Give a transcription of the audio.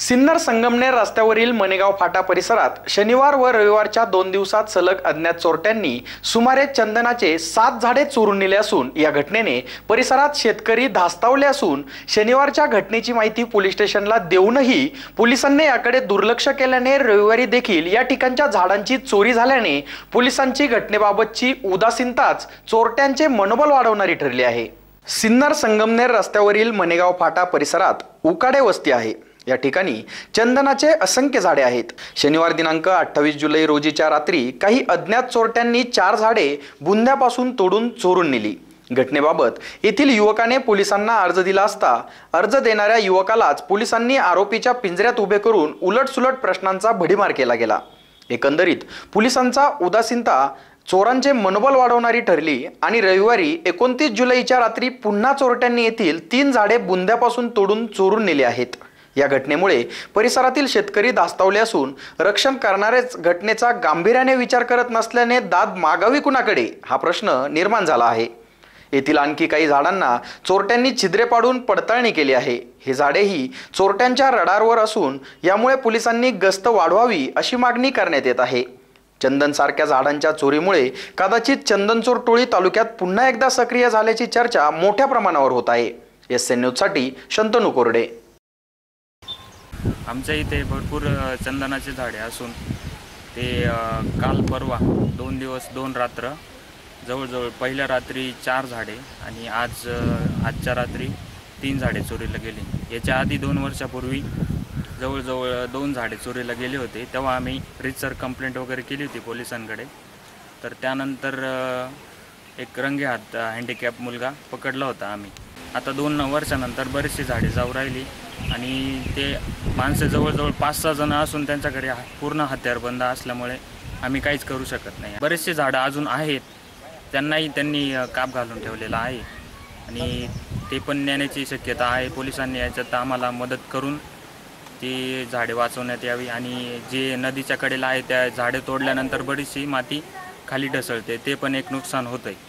सिन्नर संगमनेर रस्त्यावरील मनेगाव फाटा परिसरात शनिवार व रविवारच्या दोन दिवसात सलग अज्ञात चोरट्यांनी सुमारे चंदनाचे सात झाडे चोरून नेले असून या घटनेने परिसरात शेतकरी धास्तावले असून शनिवारच्या घटनेची माहिती पोलीस स्टेशनला देऊनही पोलिसांनी याकडे दुर्लक्ष केल्याने रविवारी देखील या ठिकाणच्या झाडांची चोरी झाल्याने पोलिसांची घटनेबाबतची उदासीनताच चोरट्यांचे मनोबल वाढवणारी ठरली आहे. सिन्नर संगमनेर रस्त्यावरील मनेगाव फाटा परिसरात उकाडे वस्ती आहे. या ठिकाणी चंदनाचे असंख्य झाडे आहेत. शनिवार दिनांक अठ्ठावीस जुलै रोजीच्या रात्री काही अज्ञात चोरट्यांनी चार झाडे बुंद्यापासून तोडून चोरून नेली. घटनेबाबत येथील युवकाने पोलिसांना अर्ज दिला असता अर्ज देणाऱ्या युवकालाच पोलिसांनी आरोपीच्या पिंजऱ्यात उभे करून उलटसुलट प्रश्नांचा भडीमार केला गेला. एकंदरीत पोलिसांचा उदासीनता चोरांचे मनोबल वाढवणारी ठरली आणि रविवारी एकोणतीस जुलैच्या रात्री पुन्हा चोरट्यांनी येथील तीन झाडे बुंद्यापासून तोडून चोरून नेली आहेत. या घटनेमुळे परिसरातील शेतकरी दास्तावले असून रक्षण करणारेच घटनेचा गांभीर्याने विचार करत नसल्याने दाद मागावी कुणाकडे? हा प्रश्न निर्माण झाला आहे. येथील आणखी काही झाडांना चोरट्यांनी छिद्रे पाडून पडताळणी केली आहे. हे झाडेही चोरट्यांच्या रडारवर असून यामुळे पोलिसांनी गस्त वाढवावी अशी मागणी करण्यात येत आहे. चंदनसारख्या झाडांच्या चोरीमुळे कदाचित चंदनचोर टोळी तालुक्यात पुन्हा एकदा सक्रिय झाल्याची चर्चा मोठ्या प्रमाणावर होत आहे. एस एन न्यूजसाठी शंतनू कोरडे. आमच्या इथे भरपूर चंदनाचे झाडे असून ते काल परवा दोन दिवस दोन रात्र जवळजवळ पहिल्या रात्री चार झाडे आणि आज आजच्या रात्री तीन झाडे चोरीला गेली. याच्या आधी दोन वर्षापूर्वी जवळजवळ दोन झाडे चोरीला गेले होते. तेव्हा आम्ही रितसर कंप्लेंट वगैरे केली होती पोलिसांकडे. तर त्यानंतर एक रंगे हात हँडिकॅप मुलगा पकडला होता आम्ही. आता दोन वर्षानंतर बरेचशी झाडे जाऊ राहिली. आणि ते माणसं जवळजवळ पाच सहा जण असून त्यांच्याकडे हा- पूर्ण हत्यारबंद असल्यामुळे आम्ही काहीच करू शकत नाही. बरेचसे झाडं अजून आहेत. त्यांनाही त्यांनी काप घालून ठेवलेला आहे. आणि ते पण नेण्याची शक्यता आहे. पोलिसांनी याच्यात आम्हाला मदत करून ती झाडे वाचवण्यात यावी आणि जे नदीच्या कडेला आहे त्या झाडे तोडल्यानंतर बरीचशी माती खाली ढसळते. ते पण एक नुकसान होतं आहे